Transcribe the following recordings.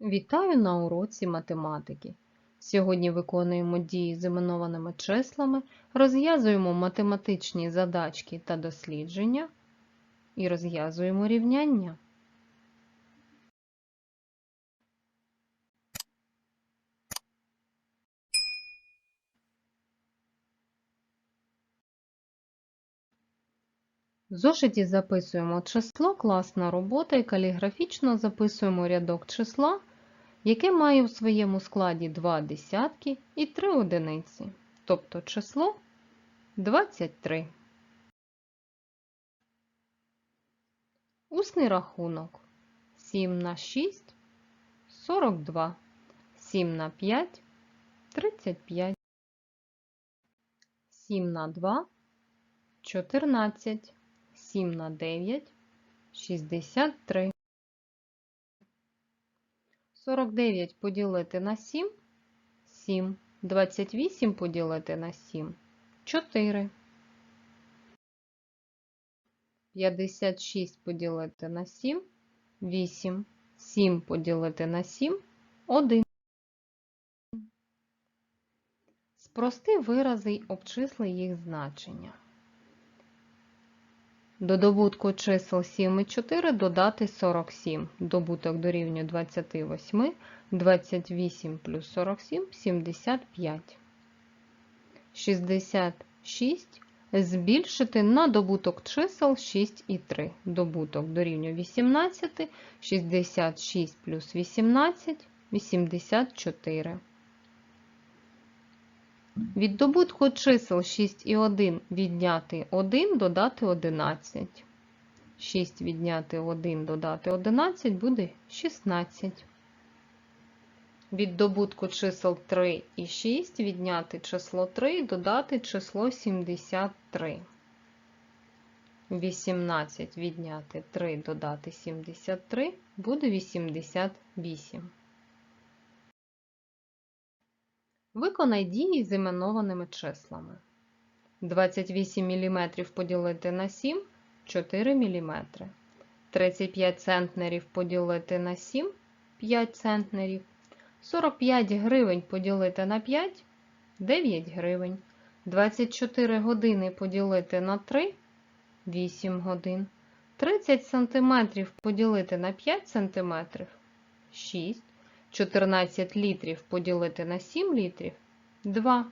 Вітаю на уроці математики. Сьогодні виконуємо дії з іменованими числами, розв'язуємо математичні задачки та дослідження і розв'язуємо рівняння. В зошиті записуємо число, класна робота і каліграфічно записуємо рядок числа, яке має у своєму складі два десятки і три одиниці, тобто число 23. Усний рахунок 7 на 6 – 42, 7 на 5 – 35, 7 на 2 – 14, 7 на 9 – 63. 49 поділити на 7 – 7. 28 поділити на 7 – 4. 56 поділити на 7 – 8. 7 поділити на 7 – 1. Спрости вирази й обчисли їх значення. До добутку чисел 7 і 4 додати 47. Добуток дорівнює 28, 28 плюс 47 – 75. 66 збільшити на добуток чисел 6 і 3. Добуток дорівнює 18, 66 плюс 18 – 84. Від добутку чисел 6 і 1 відняти 1 додати 11. 6 відняти 1 додати 11 буде 16. Від добутку чисел 3 і 6 відняти число 3 додати число 73. 18 відняти 3 додати 73 буде 88. Виконай дії з іменованими числами. 28 мм поділити на 7 4 мм. 35 центнерів поділити на 7 5 центнерів. 45 гривень поділити на 5 9 гривень. 24 години поділити на 3 8 годин. 30 сантиметрів поділити на 5 сантиметрів 6. 14 літрів поділити на 7 літрів 2.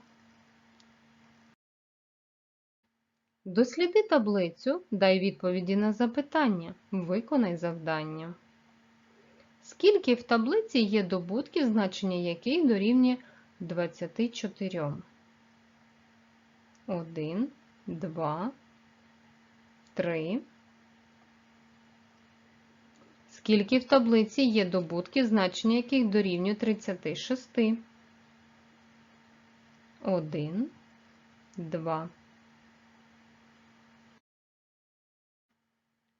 Досліди таблицю, дай відповіді на запитання. Виконай завдання. Скільки в таблиці є добутків, значення яких дорівнює 24? 1, 2, 3. Скільки в таблиці є добутків, значення яких дорівнює 36? 1, 2.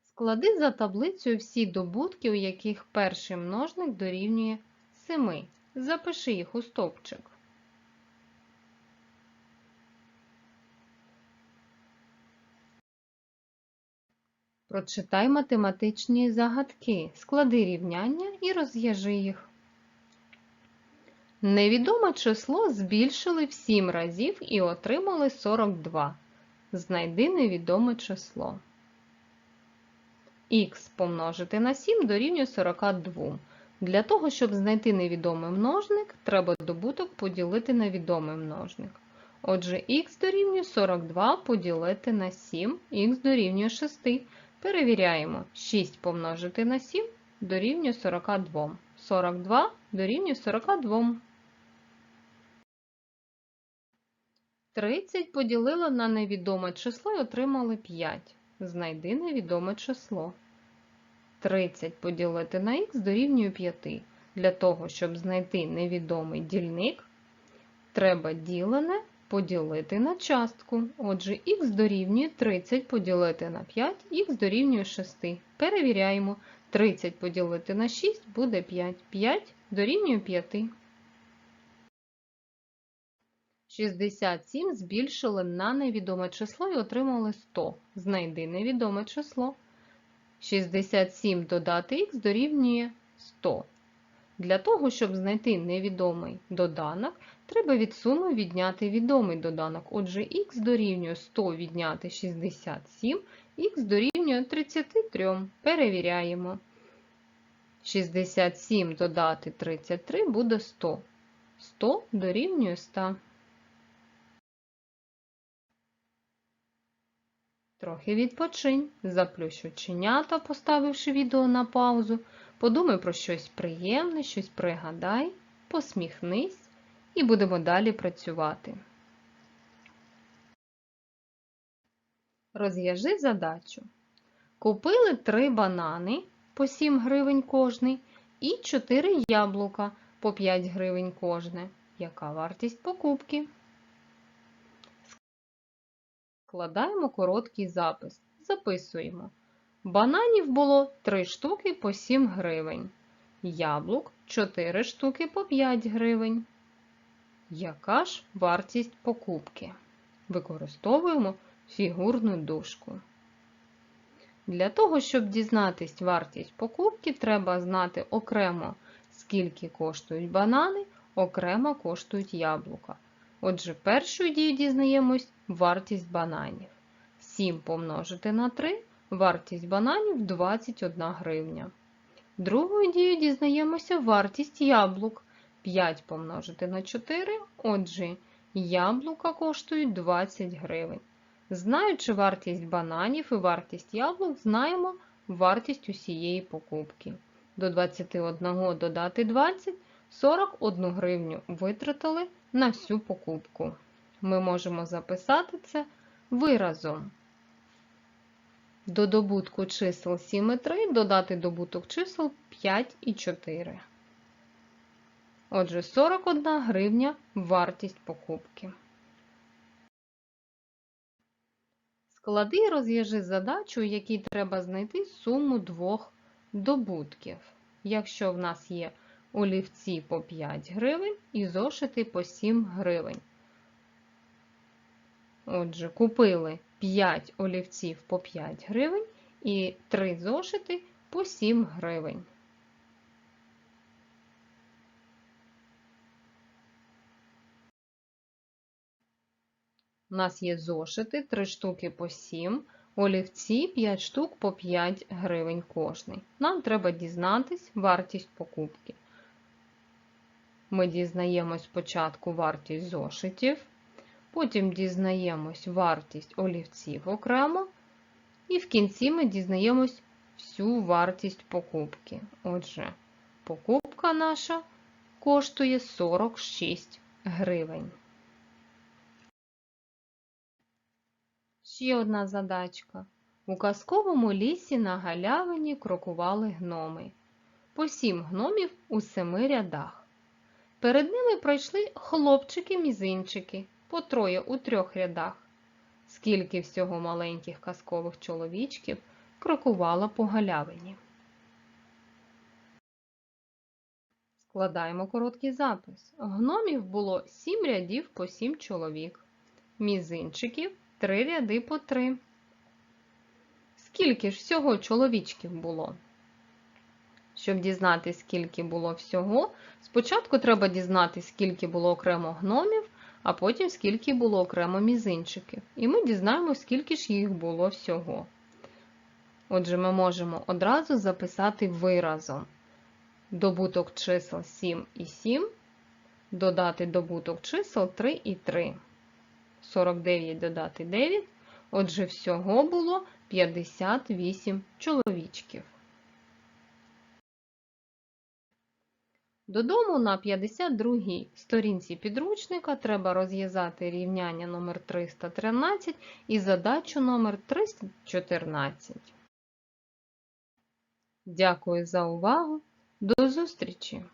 Склади за таблицею всі добутки, у яких перший множник дорівнює 7. Запиши їх у стовпчик. Прочитай математичні загадки, склади рівняння і розв'яжи їх. Невідоме число збільшили в 7 разів і отримали 42. Знайди невідоме число. Х помножити на 7 дорівнює 42. Для того, щоб знайти невідомий множник, треба добуток поділити на відомий множник. Отже, х дорівнює 42 поділити на 7, х дорівнює 6. Перевіряємо. 6 помножити на 7 дорівнює 42. 42 дорівнює 42. 30 поділили на невідоме число і отримали 5. Знайди невідоме число. 30 поділити на х дорівнює 5. Для того, щоб знайти невідомий дільник, треба ділене поділити на частку. Отже, х дорівнює 30 поділити на 5, х дорівнює 6. Перевіряємо. 30 поділити на 6 буде 5. 5 дорівнює 5. 67 збільшили на невідоме число і отримали 100. Знайди невідоме число. 67 додати х дорівнює 100. Для того, щоб знайти невідомий доданок, треба від суми відняти відомий доданок. Отже, х дорівнює 100 відняти 67, х дорівнює 33. Перевіряємо. 67 додати 33 буде 100. 100 дорівнює 100. Трохи відпочинь, заплющ оченята, поставивши відео на паузу. Подумай про щось приємне, щось пригадай, посміхнись і будемо далі працювати. Розв'яжи задачу. Купили 3 банани по 7 гривень кожний і 4 яблука по 5 гривень кожне. Яка вартість покупки? Складаємо короткий запис. Записуємо. Бананів було 3 штуки по 7 гривень. Яблук 4 штуки по 5 гривень. Яка ж вартість покупки? Використовуємо фігурну дужку. Для того, щоб дізнатись вартість покупки, треба знати окремо, скільки коштують банани, окремо коштують яблука. Отже, першою дією дізнаємось вартість бананів. 7 помножити на 3 вартість бананів 21 гривня. Другою дією дізнаємося вартість яблук. 5 помножити на 4, отже, яблука коштують 20 гривень. Знаючи вартість бананів і вартість яблук, знаємо вартість усієї покупки. До 21 додати 20, 41 гривню витратили на всю покупку. Ми можемо записати це виразом. До добутку чисел 7 і 3 додати добуток чисел 5 і 4. Отже, 41 гривня вартість покупки. Склади і розв'яжи задачу, в якій треба знайти суму двох добутків. Якщо в нас є олівці по 5 гривень і зошити по 7 гривень. Отже, купили 5 олівців по 5 гривень і 3 зошити по 7 гривень. У нас є зошити 3 штуки по 7, олівці 5 штук по 5 гривень кожний. Нам треба дізнатись вартість покупки. Ми дізнаємось спочатку вартість зошитів, потім дізнаємось вартість олівців окремо, і в кінці ми дізнаємось всю вартість покупки. Отже, покупка наша коштує 46 гривень. Ще одна задачка. У казковому лісі на галявині крокували гноми. По сім гномів у семи рядах. Перед ними пройшли хлопчики-мізинчики, по троє у трьох рядах. Скільки всього маленьких казкових чоловічків крокувало по галявині. Складаємо короткий запис. Гномів було сім рядів по сім чоловік. Мізинчиків три ряди по три. Скільки ж всього чоловічків було? Щоб дізнатися, скільки було всього, спочатку треба дізнатися, скільки було окремо гномів, а потім скільки було окремо мізинчиків. І ми дізнаємося, скільки ж їх було всього. Отже, ми можемо одразу записати виразом добуток чисел 7 і 7, додати добуток чисел 3 і 3. 49 додати 9. Отже, всього було 58 чоловічків. Додому на 52-й сторінці підручника треба розв'язати рівняння номер 313 і задачу номер 314. Дякую за увагу. До зустрічі!